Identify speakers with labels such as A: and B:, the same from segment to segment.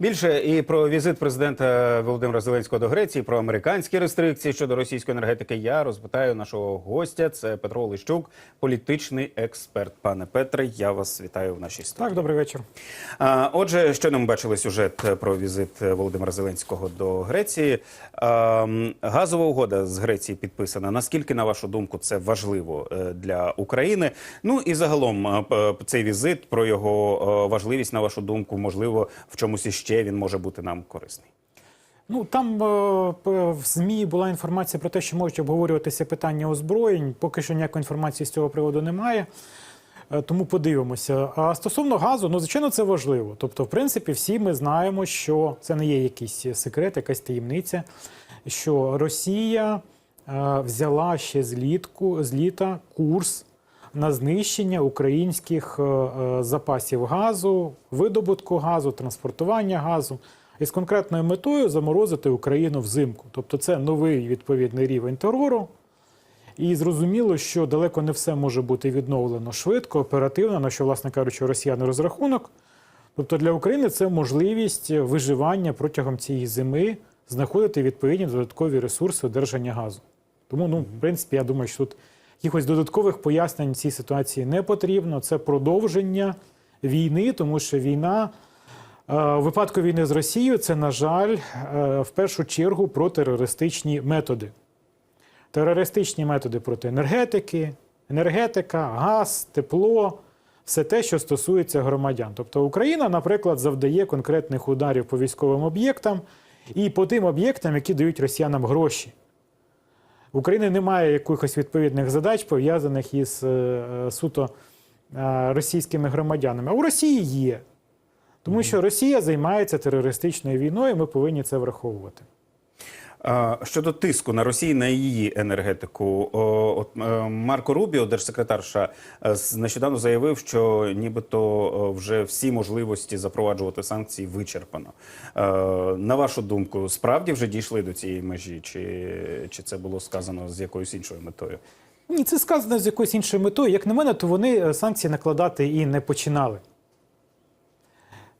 A: Більше і про візит президента Володимира Зеленського до Греції, про американські рестрикції щодо російської енергетики. Я розпитаю нашого гостя. Це Петро Лищук, політичний експерт. Пане Петре, я вас вітаю в нашій студії.
B: Так, добрий вечір.
A: А, Отже, щойно ми бачили сюжет про візит Володимира Зеленського до Греції. Газова угода з Греції підписана. Наскільки, на вашу думку, це важливо е, для України? Ну і загалом е, цей візит про його е, важливість, на вашу думку, можливо, в чомусь іще він може бути нам корисний.
B: Ну там е, в ЗМІ була інформація про те, що можуть обговорюватися питання озброєнь. Поки що ніякої інформації з цього приводу немає. Е, Тому подивимося. А стосовно газу, ну звичайно, це важливо. Тобто, в принципі, всі ми знаємо, що це не є якийсь секрет, якась таємниця, що Росія е, взяла ще злітку з літа курс на знищення українських е, е, запасів газу, видобутку газу, транспортування газу із конкретною метою заморозити Україну взимку. Тобто, це новий відповідний рівень терору. І зрозуміло, що далеко не все може бути відновлено швидко, оперативно, на що, власне кажучи, росіяни розрахунок. Тобто для України це можливість виживання протягом цієї зими, знаходити відповідні додаткові ресурси одержання газу. Тому, ну, в принципі, я думаю, що тут якихось додаткових пояснень цій ситуації не потрібно. Це продовження війни, тому що війна е, у випадку війни з Росією це, на жаль, е, в першу чергу про терористичні методи терористичні методи проти енергетики, енергетика, газ, тепло, все те, що стосується громадян. Тобто Україна, наприклад, завдає конкретних ударів по військовим об'єктам і по тим об'єктам, які дають росіянам гроші. В Україні немає якихось відповідних задач, пов'язаних із е, е, суто е, російськими громадянами. А у Росії є. Тому що Росія займається терористичною війною, ми повинні це враховувати.
A: Щодо тиску на Росію на її енергетику, от е, Марко Рубіо, держсекретар США, е, нещодавно заявив, що нібито е, вже всі можливості запроваджувати санкції вичерпано. На вашу думку, справді вже дійшли до цієї межі, чи, чи це було сказано з якоюсь іншою метою?
B: Ні, це сказано з якоюсь іншою метою. Як на мене, то вони санкції накладати і не починали.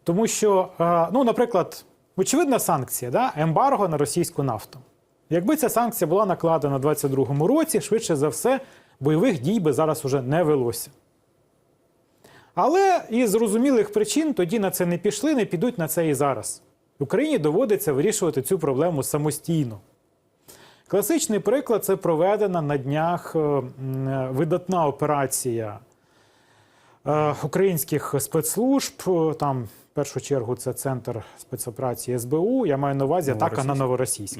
B: Тому що, ну, наприклад, очевидна санкція, да? ембарго на російську нафту. Якби ця санкція була накладена у 2022 році, швидше за все, бойових дій би зараз уже не велося. Але із зрозумілих причин тоді на це не пішли, не підуть на це і зараз. Україні доводиться вирішувати цю проблему самостійно. Класичний приклад це проведена на днях е, видатна операція е, українських спецслужб. Е, Там, в першу чергу, це центр спецоперації СБУ. Я маю на увазі атака на Новоросійськ.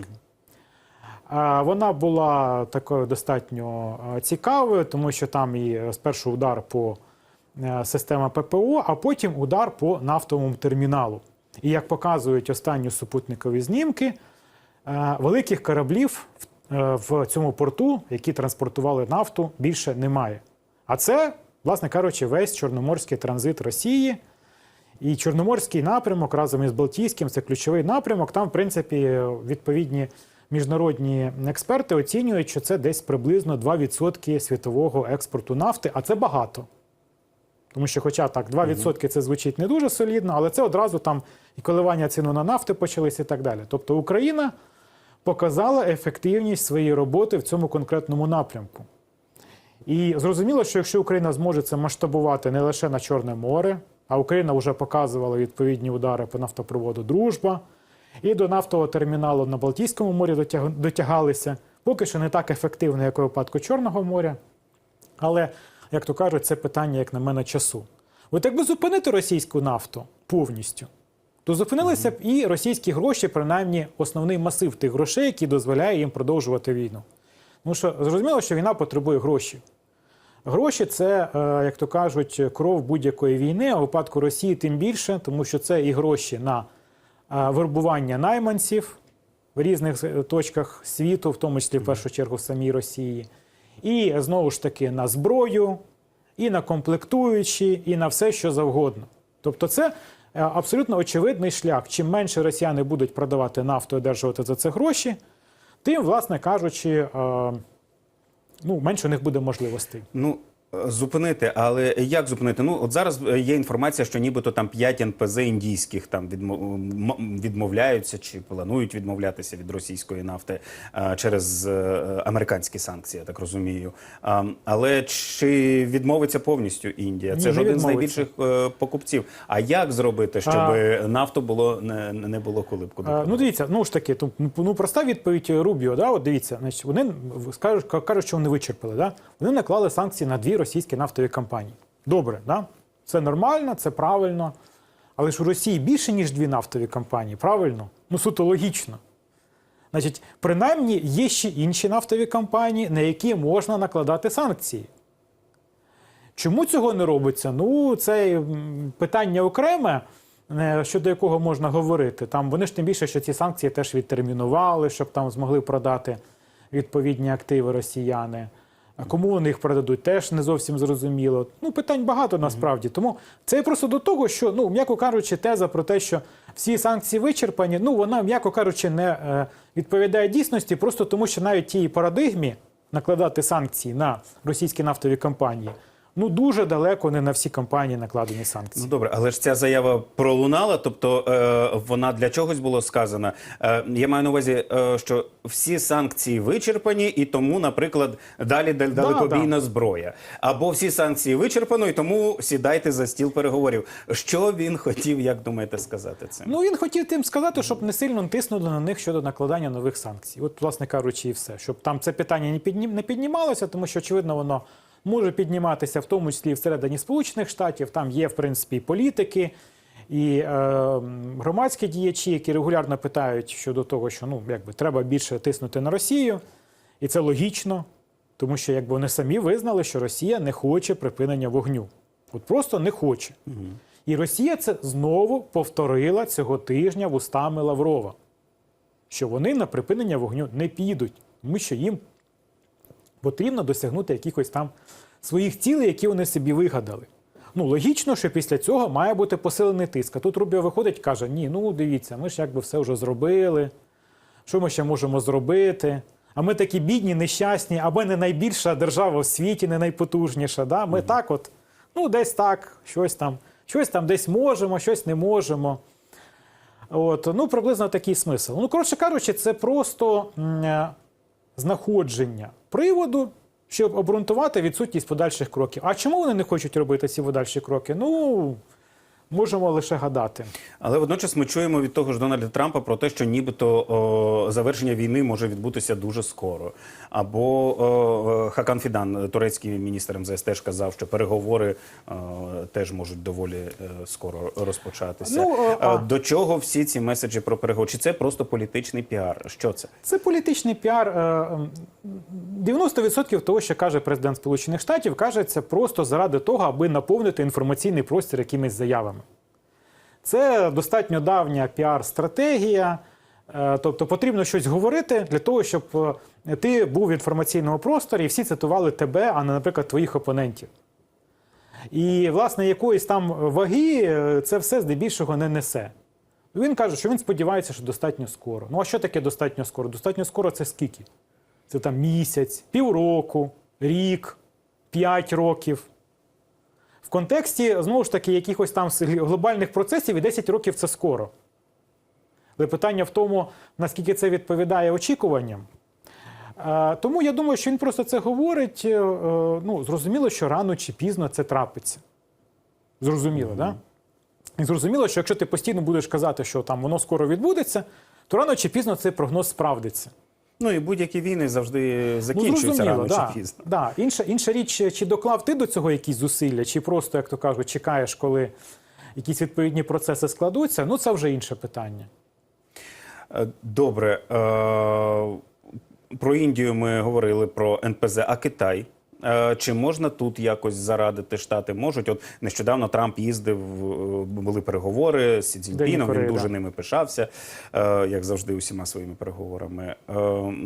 B: Е, Вона була такою достатньо е, цікавою, тому що там і е, спершу удар по е, система ППО, а потім удар по нафтовому терміналу. І як показують останні супутникові знімки, е, великих кораблів е, в цьому порту, які транспортували нафту, більше немає. А це, власне кажучи, весь чорноморський транзит Росії. І Чорноморський напрямок разом із Балтійським це ключовий напрямок. Там, в принципі, відповідні міжнародні експерти оцінюють, що це десь приблизно 2% світового експорту нафти, а це багато. Тому що, хоча так, 2% це звучить не дуже солідно, але це одразу там і коливання ціну на нафти почалися і так далі. Тобто Україна показала ефективність своєї роботи в цьому конкретному напрямку. І зрозуміло, що якщо Україна зможе це масштабувати не лише на Чорне море, а Україна вже показувала відповідні удари по нафтопроводу Дружба, і до нафтового терміналу на Балтійському морі дотягалися. Поки що не так ефективно, як у випадку Чорного моря. Але, як то кажуть, це питання, як на мене, часу. От якби зупинити російську нафту повністю, то зупинилися б і російські гроші, принаймні основний масив тих грошей, який дозволяє їм продовжувати війну. Тому що зрозуміло, що війна потребує грошей. Гроші це, е, як то кажуть, кров будь-якої війни, а у випадку Росії тим більше, тому що це і гроші на е, вербування найманців в різних е, точках світу, в тому числі в першу чергу в самій Росії, і знову ж таки на зброю, і на комплектуючі, і на все, що завгодно. Тобто, це абсолютно очевидний шлях. Чим менше росіяни будуть продавати нафту і одержувати за це гроші, тим, власне кажучи, е, ну, менше у них буде можливостей.
A: Ну, Зупинити, але як зупинити? Ну от зараз е, є інформація, що нібито там 5 НПЗ індійських там відмо- відмовляються чи планують відмовлятися від російської нафти е, через е, американські санкції, я так розумію. Але чи відмовиться повністю Індія?
B: Ні,
A: Це ж один з найбільших покупців. А як зробити, щоб нафту було не, не було коли б куди?
B: Е, Ну, дивіться, ну ж таки, тут, ну проста відповідь Рубіо. Да? От дивіться, значить, вони скажуть, кажуть, що вони вичерпали. Да? Вони наклали санкції на дві російські нафтові компанії. Добре, да? це нормально, це правильно. Але ж у Росії більше, ніж дві нафтові компанії, правильно? Ну, суто логічно. Значить, принаймні є ще інші нафтові компанії, на які можна накладати санкції. Чому цього не робиться? Ну, це питання окреме, е, щодо якого можна говорити. Там вони ж тим більше, що ці санкції теж відтермінували, щоб там змогли продати відповідні активи росіяни. А кому вони їх продадуть, теж не зовсім зрозуміло. Ну, питань багато насправді. Тому це просто до того, що, ну, м'яко кажучи, теза про те, що всі санкції вичерпані, ну, вона, м'яко кажучи, не е, відповідає дійсності, просто тому, що навіть тій парадигмі накладати санкції на російські нафтові компанії, ну дуже далеко не на всі компанії накладені санкції.
A: Ну добре, але ж ця заява пролунала, тобто е, вона для чогось була сказана. Е, я маю на увазі, е, що всі санкції вичерпані, і тому, наприклад, далі дал- далекобійна зброя. Або всі санкції вичерпано, і тому сідайте за стіл переговорів. Що він хотів, як думаєте, сказати цим?
B: Ну він хотів тим сказати, щоб не сильно тиснули на них щодо накладання нових санкцій. От, власне кажучи, і все. Щоб там це питання не піднімалося, тому що, очевидно, воно може підніматися в тому числі всередині Сполучених Штатів. Там є, в принципі, політики. І е, громадські діячі, які регулярно питають щодо того, що ну якби треба більше тиснути на Росію, і це логічно, тому що якби вони самі визнали, що Росія не хоче припинення вогню, от просто не хоче. І Росія це знову повторила цього тижня вустами Лаврова, що вони на припинення вогню не підуть, тому що їм потрібно досягнути якихось там своїх цілей, які вони собі вигадали. Ну, логічно, що після цього має бути посилений тиск. А тут Рубіо виходить і каже: ні, ну дивіться, ми ж якби все вже зробили. Що ми ще можемо зробити? А ми такі бідні, нещасні, або не найбільша держава в світі, не найпотужніша. Да? Ми так от, ну, десь так, щось там, щось там десь можемо, щось не можемо. От, ну, приблизно такий смисл. Ну, коротше кажучи, це просто е, знаходження приводу, щоб обґрунтувати відсутність подальших кроків. А чому вони не хочуть робити ці подальші кроки? Ну, можемо лише гадати.
A: Але водночас ми чуємо від того ж Дональда Трампа про те, що нібито о, завершення війни може відбутися дуже скоро. Або о, Хакан Фідан, турецький міністр МЗС, теж казав, що переговори о, теж можуть доволі е, скоро розпочатися.
B: Ну, о,
A: Е, До чого всі ці меседжі про переговори? Чи це просто політичний піар? Що це?
B: Це політичний піар. Е, ем, 90% того, що каже президент Сполучених Штатів, каже це просто заради того, аби наповнити інформаційний простір якимись заявами. Це достатньо давня піар-стратегія. Е, Тобто потрібно щось говорити для того, щоб е, ти був в інформаційному просторі і всі цитували тебе, а не, наприклад, твоїх опонентів. І, власне, якоїсь там ваги е, це все здебільшого не несе. Він каже, що він сподівається, що достатньо скоро. Ну а що таке достатньо скоро? Достатньо скоро це скільки? Це там місяць, півроку, рік, п'ять років. Контексті, знову ж таки, якихось там глобальних процесів і 10 років це скоро. Але питання в тому, наскільки це відповідає очікуванням. Е, Тому я думаю, що він просто це говорить. е, е, Ну, зрозуміло, що рано чи пізно це трапиться. Зрозуміло, так? Да? І зрозуміло, що якщо ти постійно будеш казати, що там воно скоро відбудеться, то рано чи пізно цей прогноз справдиться.
A: Ну і будь-які війни завжди закінчуються рано
B: Ну, да,
A: чи пізно.
B: Да. Інша, інша річ, чи доклав ти до цього якісь зусилля, чи просто, як то кажуть, чекаєш, коли якісь відповідні процеси складуться, ну це вже інше питання.
A: Е, Добре. Е, Про Індію ми говорили про НПЗ, а Китай. Е, Чи можна тут якось зарадити штати? Можуть. От нещодавно Трамп їздив, е, були переговори з Сі Цзіньпіном, він дуже ними пишався, е, як завжди, усіма своїми переговорами.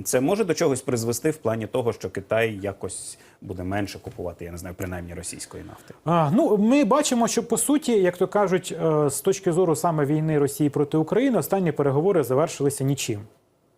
A: Це може до чогось призвести в плані того, що Китай якось буде менше купувати, я не знаю, принаймні російської нафти.
B: А, ну, ми бачимо, що по суті, як то кажуть, з точки зору саме війни Росії проти України, останні переговори завершилися нічим.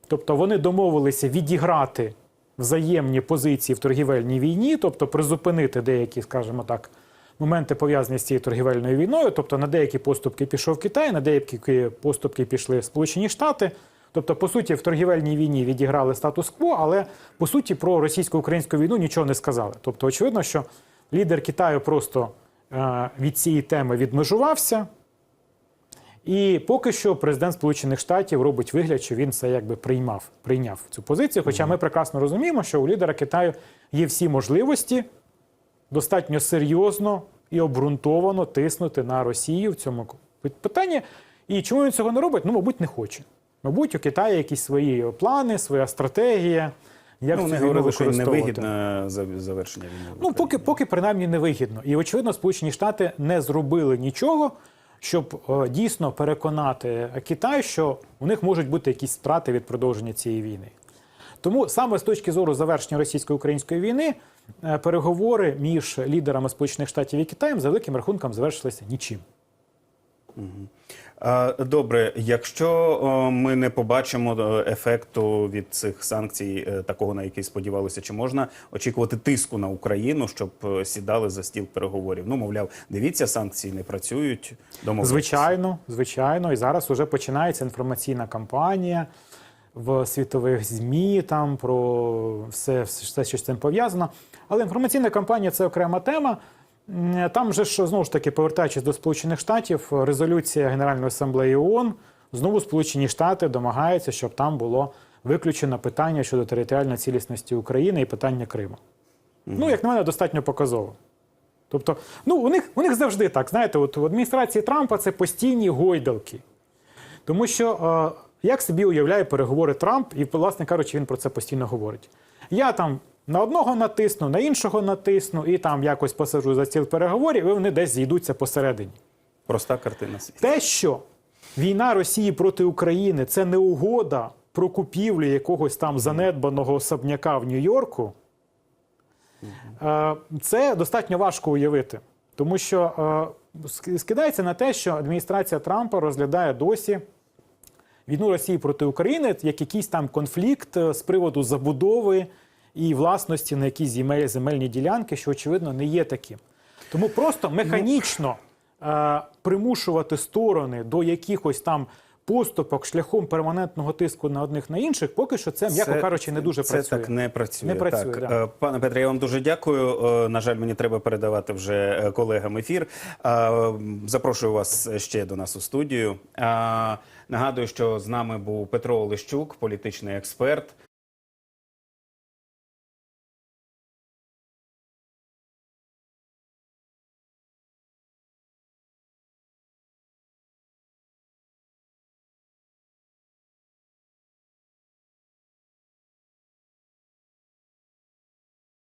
B: Тобто вони домовилися відіграти взаємні позиції в торгівельній війні, тобто призупинити деякі, скажімо так, моменти пов'язані з цією торгівельною війною. Тобто на деякі поступки пішов Китай, на деякі поступки пішли Сполучені Штати. Тобто, по суті, в торгівельній війні відіграли статус-кво, але по суті про російсько-українську війну нічого не сказали. Тобто, очевидно, що лідер Китаю просто е, від цієї теми відмежувався. І поки що президент Сполучених Штатів робить вигляд, що він це якби приймав, прийняв цю позицію. Хоча ми прекрасно розуміємо, що у лідера Китаю є всі можливості достатньо серйозно і обґрунтовано тиснути на Росію в цьому питанні. І чому він цього не робить? Ну, мабуть, не хоче. Мабуть, у Китаї якісь свої плани, своя стратегія. Як
A: Ну, вони говорили, що їм невигідне за- завершення війни.
B: Ну, поки, поки принаймні невигідно. І очевидно, Сполучені Штати не зробили нічого, щоб е, дійсно переконати Китай, що у них можуть бути якісь втрати від продовження цієї війни. Тому саме з точки зору завершення російсько-української війни е, переговори між лідерами Сполучених Штатів і Китаєм за великим рахунком завершилися нічим.
A: Добре, якщо ми не побачимо е, ефекту від цих санкцій, е, такого на який сподівалися, чи можна очікувати тиску на Україну, щоб е, сідали за стіл переговорів? Ну, мовляв, дивіться, санкції не працюють. домовляйтеся.
B: Звичайно, звичайно, і зараз вже починається інформаційна кампанія в світових ЗМІ там про все, все що з цим пов'язано. Але інформаційна кампанія це окрема тема. Там же ж знову ж таки, повертаючись до Сполучених Штатів, резолюція Генеральної асамблеї ООН, знову Сполучені Штати домагаються, щоб там було виключено питання щодо територіальної цілісності України і питання Криму. Ну, як на мене, достатньо показово. Тобто, ну у них у них завжди так. Знаєте, от в адміністрації Трампа це постійні гойдалки. Тому що е, як собі уявляє переговори Трамп, і, власне кажучи, він про це постійно говорить. Я там на одного натисну, на іншого натисну, і там якось посаджу за стіл переговорів, і вони десь зійдуться посередині.
A: Проста картина.
B: Те, що війна Росії проти України це не угода про купівлю якогось там занедбаного особняка в Нью-Йорку, е, це достатньо важко уявити. Тому що е, скидається на те, що адміністрація Трампа розглядає досі війну Росії проти України як якийсь там конфлікт е, з приводу забудови і власності на якісь земель, земельні ділянки, що очевидно не є таким. Тому просто механічно е, примушувати сторони до якихось там поступок шляхом перманентного тиску на одних на інших, поки що це, м'яко кажучи, не дуже
A: це
B: працює.
A: так не працює.
B: Не працює,
A: так.
B: да.
A: Е, Пане Петре, я вам дуже дякую. Е, На жаль, мені треба передавати вже е, колегам ефір. Запрошую вас ще до нас у студію. Нагадую, що з нами був Петро Олещук, політичний експерт.